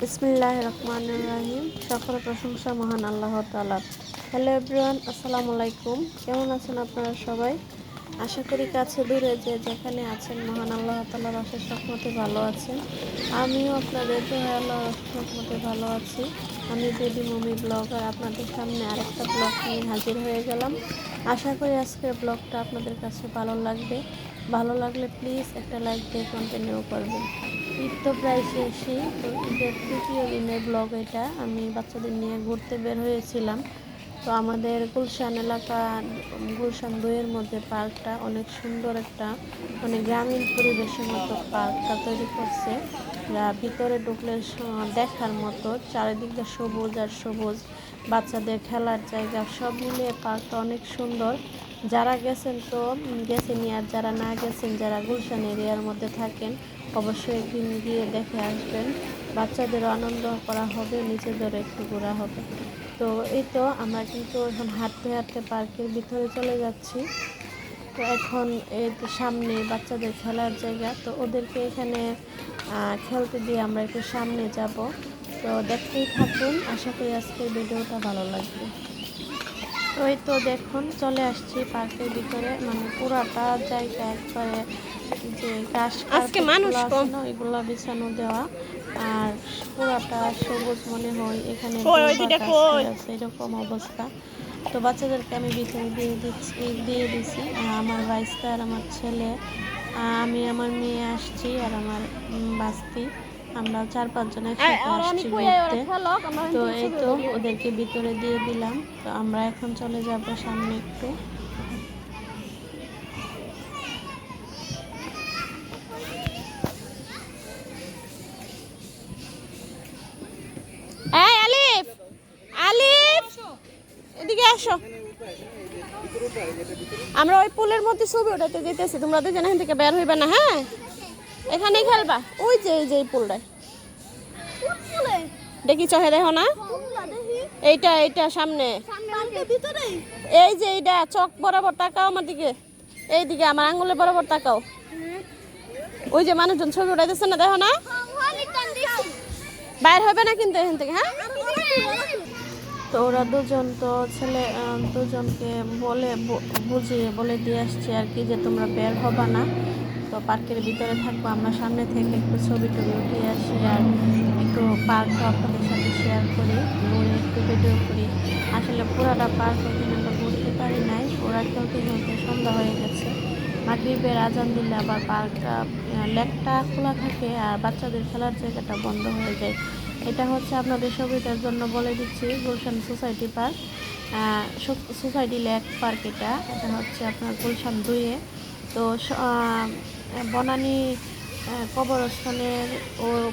বিসমিল্লাহ রহমান রাহিম সকল প্রশংসা মহান আল্লাহ তালার হ্যালো এভরিওয়ান, আসসালামু আলাইকুম। কেমন আছেন আপনারা সবাই? আশা করি কাছে দূরে যে যেখানে আছেন, মহান আল্লাহ তালার অশেষ রহমতে ভালো আছেন। আমিও আপনাদের আল্লাহ রহমতে ভালো আছি। আমি বেবি মমি ব্লগার, আপনাদের সামনে আরেকটা ব্লগ নিয়ে হাজির হয়ে গেলাম। আশা করি আজকের ব্লগটা আপনাদের কাছে ভালো লাগবে। ভালো লাগলে প্লিজ একটা লাইক দিয়ে কন্টিনিউ করবেন। ঈদ তো প্রায় শেষই। তো ঈদের তৃতীয় দিনের ব্লগ এটা। আমি বাচ্চাদের নিয়ে ঘুরতে বের হয়েছিলাম। তো আমাদের গুলশান এলাকা গুলশান দুইয়ের মধ্যে পার্কটা অনেক সুন্দর একটা মানে গ্রামীণ পরিবেশের মতো পার্কটা তৈরি করছে। যা ভিতরে ঢুকলে দেখার মতো চারিদিকটা সবুজ আর সবুজ বাচ্চাদের খেলার জায়গা সব মিলিয়ে পার্কটা অনেক সুন্দর। যারা গেছেন তো উম, গেছেনই আর যারা না গেছেন যারা গুলশান এরিয়ার মধ্যে থাকেন অবশ্যই একদিন গিয়ে দেখে আসবেন। বাচ্চাদেরও আনন্দ করা হবে, নিজেদেরও একটু ঘোরা হবে। তো এই তো আমরা কিন্তু এখন হাঁটতে হাঁটতে পার্কের ভিতরে চলে যাচ্ছি। তো এখন এই তো সামনে বাচ্চাদের খেলার জায়গা, তো ওদেরকে এখানে খেলতে দিয়ে আমরা একটু সামনে যাব। তো দেখতেই থাকুন, আশা করি আজকের ভিডিওটা ভালো লাগবে। তো এই তো দেখুন, চলে আসছি পার্কের ভিতরে। মানে পুরাটা জায়গা একবারে যে ঘাস আজকে মানুষ কম। ওইগুলো বিছানো দেওয়া। আর পুরাটা সবুজ মনে হয় এখানে এরকম অবস্থা। তো বাচ্চাদেরকে আমি ভিতরে দিয়ে দিচ্ছি দিয়ে দিছি। আমার ভাইস্তা আর আমার ছেলে। আমি আমার মেয়ে আসছি আর আমার বাস্তি। আমরা চার পাঁচজন একসাথে আসছি ঘুরতে। তো এই তো ওদেরকে ভিতরে দিয়ে দিলাম। তো আমরা এখন চলে যাব সামনে একটু। এদিকে আসো। আমরা ওই পুলের মধ্যে ছবি ওঠাতে যেতেছি। তোমরা দুজন এখান থেকে বের হইবে না হ্যাঁ? এখানেই খেলবা। ওই যে এই যে এই পুলটায়। দেখি চোখে দেখো না। এইটা এইটা সামনে। এই যে এইটা চক বরাবর তাকাও আমার দিকে। এই দিকে আমার আঙ্গুলে বরাবর তাকাও। ওই যে মানুষজন ছবি উঠাইতেছে না দেখো না? বাইর হবে না কিন্তু এখান থেকে হ্যাঁ? তো ওরা দুজন তো ছেলে দুজনকে বলে বুঝিয়ে বলে দিয়ে আসছে আর কি যে তোমরা বের হবা না। তো পার্কের ভিতরে থাকব, আমরা সামনে থেকে একটু ছবি টবি উঠিয়ে আসি আর একটু পার্কটা আপনাদের সাথে শেয়ার করি, ঘুরে একটু ভিডিও করি। আসলে পুরাটা পার্ক ওখানে আমরা ঘুরতে পারি নাই ওরা খেলতে খেলতে সন্ধ্যা হয়ে গেছে, মাগরিবের আজান দিলে আবার পার্কটা লেকটা খোলা থাকে আর বাচ্চাদের খেলার জায়গাটা বন্ধ হয়ে যায়। এটা হচ্ছে আপনাদের সুবিধার জন্য বলে দিচ্ছি, Gulshan society park. Society lake park এটা। এটা হচ্ছে আপনার গুলশান দুইয়ে। তো বনানী কবরস্থানের ও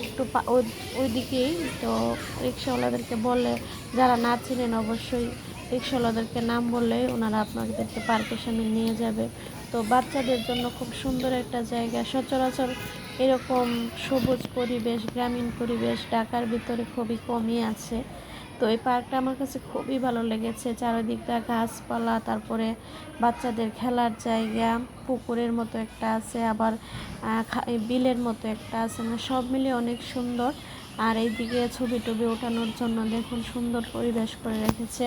একটু ওই- ওইদিকেই। তো রিক্সাওয়ালাদেরকে বললে যারা না চিনেন অবশ্যই রিক্সাওয়ালাদেরকে নাম বললে ওনারা আপনাদেরকে পার্কের সামনে নিয়ে যাবে। তো বাচ্চাদের জন্য খুব সুন্দর একটা জায়গা। সচরাচর এরকম সবুজ পরিবেশ, গ্রামীণ পরিবেশ ঢাকার ভিতরে খুবই কমই আছে। তো এই পার্কটা আমার কাছে খুবই ভালো লেগেছে। চারিদিকটা গাছপালা, তারপরে বাচ্চাদের খেলার জায়গা, পুকুরের মতো একটা আছে, আবার বিলের মতো একটা আছে। মানে সব মিলিয়ে অনেক সুন্দর। আর এইদিকে ছবি টবি ওঠানোর জন্য দেখুন সুন্দর পরিবেশ করে রেখেছে।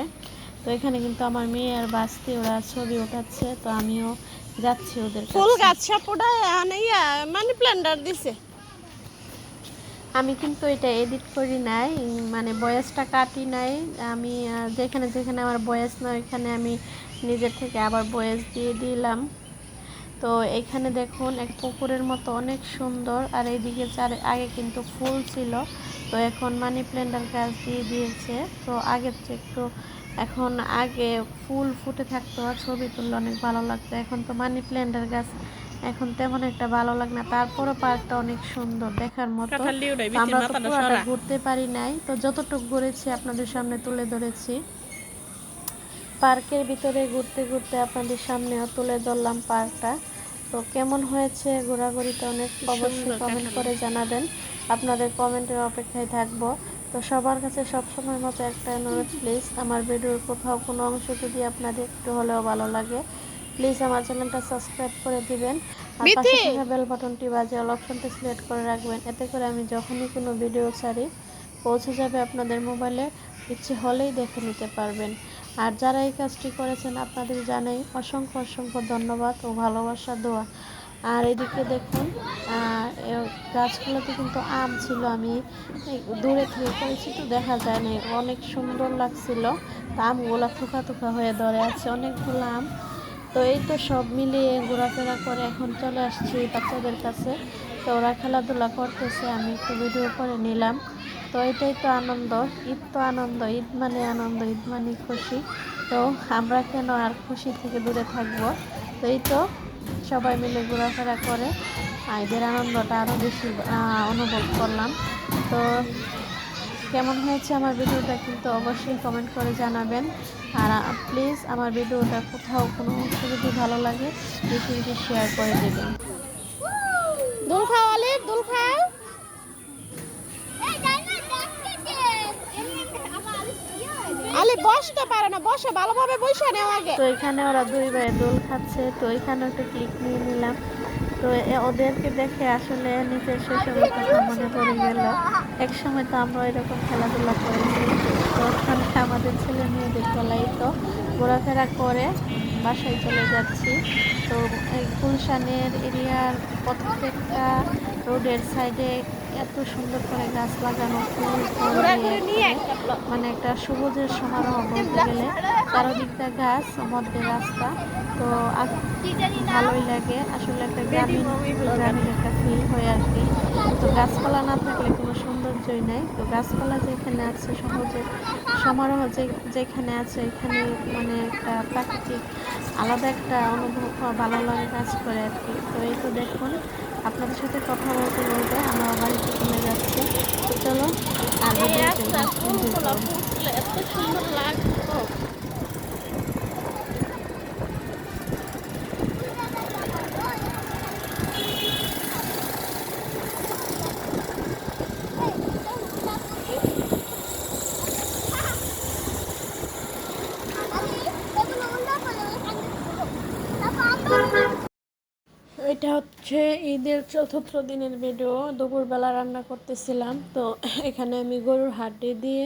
তো এখানে কিন্তু আমার মেয়ে আর বাস্তি, ওরা ছবি ওঠাচ্ছে। তো আমিও যাচ্ছি ওদের ফুল গাছ সাপোটা ইয়া মানি প্ল্যান্টার দিছে। আমি কিন্তু এটা এডিট করি নাই মানে বয়েসটা কাটি নাই। আমি যেখানে যেখানে আমার বয়স না ওইখানে আমি নিজের থেকে আবার বয়েস দিয়ে দিলাম। তো এখানে দেখুন এক পুকুরের মতো অনেক সুন্দর আর এইদিকে চার আগে কিন্তু ফুল ছিল। তো এখন মানি প্ল্যান্টার গাছ দিয়ে দিয়েছে। তো আগের চেয়ে একটু এখন আগে ফুল ফুটে থাকতো আর ছবি তুললে অনেক ভালো লাগতো। এখন তো মানি প্ল্যান্টার গাছ এখন তেমন একটা ভালো লাগে না। তারপরও পার্কটা অনেক সুন্দর দেখার মতো। আমরা তো পুরোটা ঘুরতে পারি নাই। তো যতটুকু ঘুরেছি আপনাদের সামনে তুলে ধরেছি। পার্কের ভিতরে ঘুরতে ঘুরতে আপনাদের সামনেও তুলে ধরলাম পার্কটা। তো কেমন হয়েছে ঘোরাঘুরিটা অনেক অবশ্যই কমেন্ট করে জানাবেন। আপনাদের কমেন্টের অপেক্ষায় থাকব। তো সবার কাছে সবসময় মতো একটা অনুরোধ প্লিজ আমার ভিডিওর কোথাও কোনো অংশ যদি আপনাদের একটু হলেও ভালো লাগে প্লিজ আমার চ্যানেলটা সাবস্ক্রাইব করে দিবেন। আর পাশে বেল বাটনটি বাজে অল অপশনটি সিলেক্ট করে রাখবেন এতে করে আমি যখনই কোনো ভিডিও ছাড়ি পৌঁছে যাবে আপনাদের মোবাইলে ইচ্ছে হলেই দেখে নিতে পারবেন। আর যারা এই কাজটি করেছেন আপনাদের জানাই অসংখ্য অসংখ্য ধন্যবাদ ও ভালোবাসা দোয়া। আর এদিকে দেখুন গাছগুলোতে কিন্তু আম ছিল, আমি দূরে থেকে করেছি তো দেখা যায় না অনেক সুন্দর লাগছিল। আমগুলো থোকা থোকা হয়ে ধরে আছে, অনেকগুলো আম। তো এই তো সব মিলিয়ে ঘোরাফেরা করে এখন চলে আসছি বাচ্চাদের কাছে। তো ওরা খেলাধুলা করতেছে, আমি একটু ভিডিও করে নিলাম। তো এটাই তো আনন্দ, ঈদ তো আনন্দ, ঈদ মানে আনন্দ, ঈদ মানে খুশি। তো আমরা কেন আর খুশি থেকে দূরে থাকব? তো এই তো সবাই মিলে ঘোরাফেরা করে। আইদের আনন্দটা আরও বেশি অনুভব করলাম। তো কেমন হয়েছে আমার ভিডিওটা কিন্তু অবশ্যই কমেন্ট করে জানাবেন। আর প্লিজ আমার ভিডিওটা কোথাও কোনো অংশ যদি ভালো লাগে বেশি বেশি শেয়ার করে দেবেন। দুল খাও অলিভ দুল খাও। বসতে পারে না, বসে ভালোভাবে বসে নেও আগে। তো এখানে ওরা দুই ভাই দোল খাচ্ছে, তো এখানে একটা ক্লিক নিয়ে নিলাম। তো ওদেরকে দেখে আসলে নিজের শৈশবের কথা মনে পড়ে গেল। এক সময় তো আমরা এরকম খেলাধুলা করেছি। তো ওখানে আমাদের ছেলে মেয়েদের বেলায় তো ঘোরাফেরা করে, বাসায় চলে যাচ্ছি। তো গুলশানের এরিয়ার প্রত্যেকটা রোডের সাইডে এত সুন্দর করে গাছ লাগানো ফুল মানে একটা সবুজের সমারোহ বলতে গেলে। চারদিকটা গাছ মধ্যে রাস্তা। তো ভালোই লাগে। আসলে একটা গ্রামীণ গ্রামীণ একটা ফিল হয় আর কি। তো গাছপালা না থাকলে কোনো সৌন্দর্যই নাই। তো গাছপালা যেখানে আছে সহজে সমারোহ যে যেখানে আছে এখানে মানে একটা প্রাকৃতিক আলাদা একটা অনুভব ভালো লাগে কাজ করে আর কি। তো এই তো দেখুন আপনাদের সাথে কথা বলতে বলতে আমরা বাড়িতে চলে যাচ্ছি চলো আর। এত সুন্দর লাগতো এটা হচ্ছে ঈদের চতুর্থ দিনের ভিডিও দুপুরবেলা রান্না করতেছিলাম। তো এখানে আমি গরুর হাড্ডি দিয়ে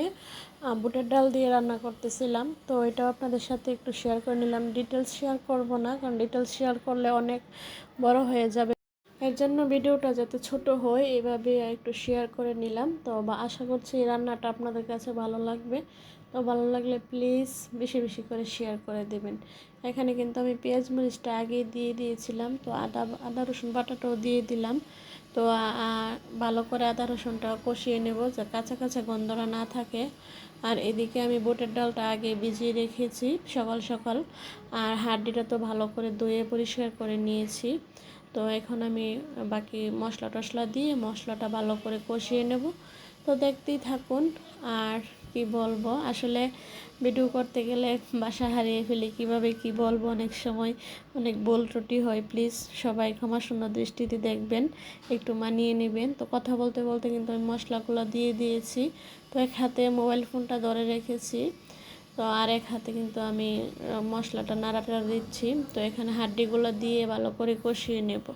বুটের ডাল দিয়ে রান্না করতেছিলাম। তো এটাও আপনাদের সাথে একটু শেয়ার করে নিলাম। ডিটেলস শেয়ার করব না, কারণ ডিটেলস শেয়ার করলে অনেক বড় হয়ে যাবে। এর জন্য ভিডিওটা যাতে ছোট হয়, এভাবে একটু শেয়ার করে নিলাম। তো বা আশা করছি এই রান্নাটা আপনাদের কাছে ভালো লাগবে। তো ভালো লাগলে প্লিজ বেশি বেশি করে শেয়ার করে দেবেন। এখানে কিন্তু আমি পেঁয়াজ মরিচটা আগে দিয়ে দিয়েছিলাম, তো আদা আদা, রসুন বাটাটাও দিয়ে দিলাম। তো ভালো করে আদা রসুনটা কষিয়ে নেব যে কাঁচা কাঁচা গন্ধটা না থাকে। আর এদিকে আমি বুটের ডালটা আগে ভিজিয়ে রেখেছি সকাল সকাল, আর হাড্ডিটা তো ভালো করে ধুয়ে পরিষ্কার করে নিয়েছি। তো এখন আমি বাকি মশলা টশলা দিয়ে মশলাটা ভালো করে কষিয়ে নেব। তো দেখতেই থাকুন, আর কি বলব? আসলে ভিডিও করতে গেলে বাসা হারিয়ে ফেলি। কীভাবে কি বলব? অনেক সময় অনেক ভুল ত্রুটি হয়। প্লিজ সবাই ক্ষমাশূন্য দৃষ্টিতে দেখবেন, একটু মানিয়ে নেবেন। তো কথা বলতে বলতে কিন্তু আমি মশলাগুলো দিয়ে দিয়েছি। তো এক হাতে মোবাইল ফোনটা ধরে রেখেছি। তো আর এক হাতে কিন্তু আমি মশলাটা নাড়াটা দিচ্ছি। তো এখানে হাড্ডিগুলো দিয়ে ভালো করে কষিয়ে নেব।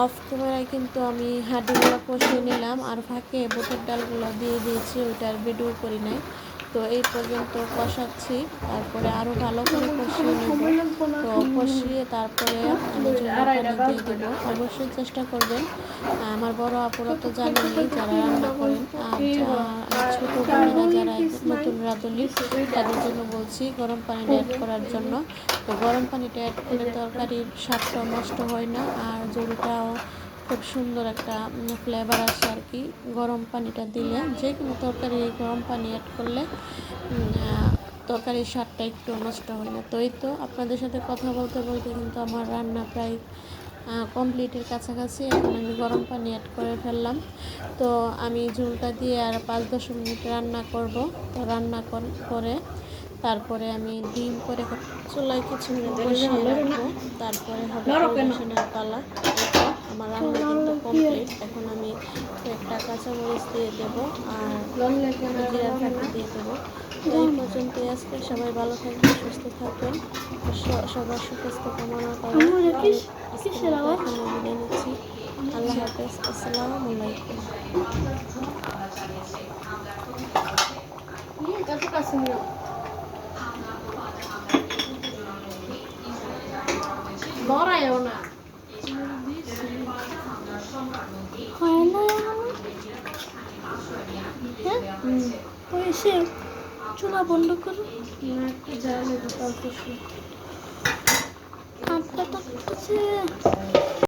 অফ ক্যামেরায় কিন্তু আমি হাড্ডিগুলো কষিয়ে নিলাম আর ফাঁকে বুটের ডালগুলো দিয়ে দিয়েছি, ওইটার ভিডিও করি নাই। তো এই পর্যন্ত কষাচ্ছি। তারপরে আরও ভালো করে কষিয়ে নেব। তো কষিয়ে তারপরে দিয়ে দেবো, অবশ্যই চেষ্টা করবেন। আমার বড় আপুরা তো জানেনই, যারা রান্না করেন, আর ছোটো বোনেরা যারা নতুন রাঁধুনি, তাদের জন্য বলছি গরম পানিটা অ্যাড করার জন্য। তো গরম পানিটা অ্যাড করলে তরকারির স্বাদটা নষ্ট হয় না, আর ঝোলটাও খুব সুন্দর একটা ফ্লেভার আসে আর কি। গরম পানিটা দিলে, যে কোনো তরকারি গরম পানি অ্যাড করলে তরকারির স্বাদটা একটু নষ্ট হয় না। তো এই তো আপনাদের সাথে কথা বলতে বলতে কিন্তু আমার রান্না প্রায় কমপ্লিটের কাছাকাছি। এখন আমি গরম পানি অ্যাড করে ফেললাম। তো আমি ঝোলটা দিয়ে আর পাঁচ দশ মিনিট রান্না করব। রান্না কর- তারপরে আমি ডিম করে চুলায় কিছু মিনিট বসিয়ে রাখব। তারপরে হবে পালা। আমার রান্না কিন্তু কমপ্লিট এখন আমি একটা কাঁচামরিচ দিয়ে দেবো আর জিরার ফাঁকি দিয়ে দেবো। তো এই পর্যন্তই আজকে। সবাই ভালো থাকবেন সুস্থ থাকবেন। সবার সুস্বাস্থ্য কামনা করে। আমি আজকের মতো এখানে বিদায় নিচ্ছি। আল্লাহ হাফেজ। আসসালামু আলাইকুম। ধরায়ও না হয় না হ্যাঁ ওই এসে চুলা বন্ধ করো। হাতটা তো